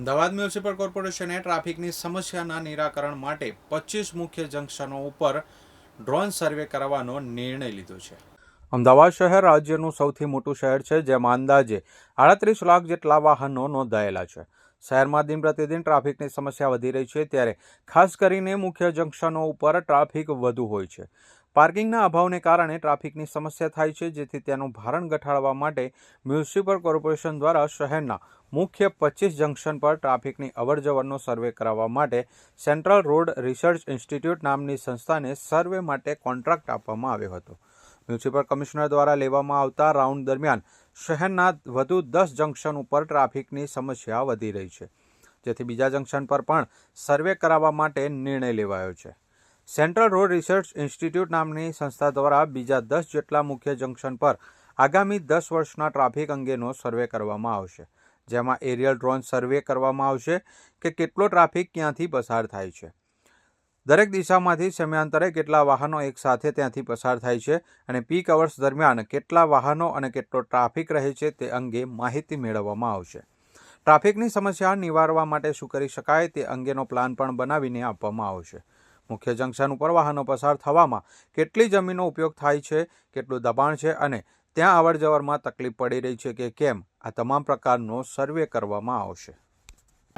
Ahmedabad municipal કોર્પોરેશને ટ્રાફિકની સમસ્યાના નિરાકરણ માટે પચીસ મુખ્ય જંકશનો ઉપર ડ્રોન સર્વે કરવાનો નિર્ણય લીધો છે. અમદાવાદ શહેર રાજ્યનું સૌથી મોટું શહેર છે, જેમાં અંદાજે આડત્રીસ લાખ જેટલા વાહનો નોંધાયેલા છે. શહેરમાં દિન પ્રતિદિન ટ્રાફિકની સમસ્યા વધી રહી છે, ત્યારે ખાસ કરીને મુખ્ય જંકશનો ઉપર ટ્રાફિક વધુ હોય છે. પાર્કિંગના અભાવને કારણે ટ્રાફિકની સમસ્યા થાય છે, જેથી તેનું ભારણ ઘટાડવા માટે મ્યુનિસિપલ કોર્પોરેશન દ્વારા શહેરના મુખ્ય પચીસ જંકશન પર ટ્રાફિકની અવરજવરનો સર્વે કરાવવા માટે સેન્ટ્રલ રોડ રિસર્ચ ઇન્સ્ટિટ્યૂટ નામની સંસ્થાને સર્વે માટે કોન્ટ્રાક્ટ આપવામાં આવ્યો હતો. મ્યુનિસિપલ કમિશનર દ્વારા લેવામાં આવતા રાઉન્ડ દરમિયાન શહેરના વધુ દસ જંકશન ઉપર ટ્રાફિકની સમસ્યા વધી રહી છે, જેથી બીજા જંકશન પર પણ સર્વે કરાવવા માટે નિર્ણય લેવાયો છે. સેન્ટ્રલ રોડ રિસર્ચ ઇન્સ્ટિટ્યૂટ નામની સંસ્થા દ્વારા બીજા દસ જેટલા મુખ્ય જંકશન પર આગામી દસ વર્ષના ટ્રાફિક અંગેનો સર્વે કરવામાં આવશે, જેમાં એરિયલ ડ્રોન સર્વે કરવામાં આવશે કે કેટલો ટ્રાફિક ક્યાંથી પસાર થાય છે. દરેક દિશામાંથી સમયાંતરે કેટલા વાહનો એકસાથે ત્યાંથી પસાર થાય છે અને પીક અવર્સ દરમિયાન કેટલા વાહનો અને કેટલો ટ્રાફિક રહે છે તે અંગે માહિતી મેળવવામાં આવશે. ટ્રાફિકની સમસ્યા નિવારવા માટે શું કરી શકાય તે અંગેનો પ્લાન પણ બનાવીને આપવામાં આવશે. મુખ્ય જંકશન ઉપર વાહનો પસાર થવામાં કેટલી જમીનનો ઉપયોગ થાય છે, કેટલું દબાણ છે અને ત્યાં અવરજવરમાં તકલીફ પડી રહી છે કે કેમ, આ તમામ પ્રકારનો સર્વે કરવામાં આવશે.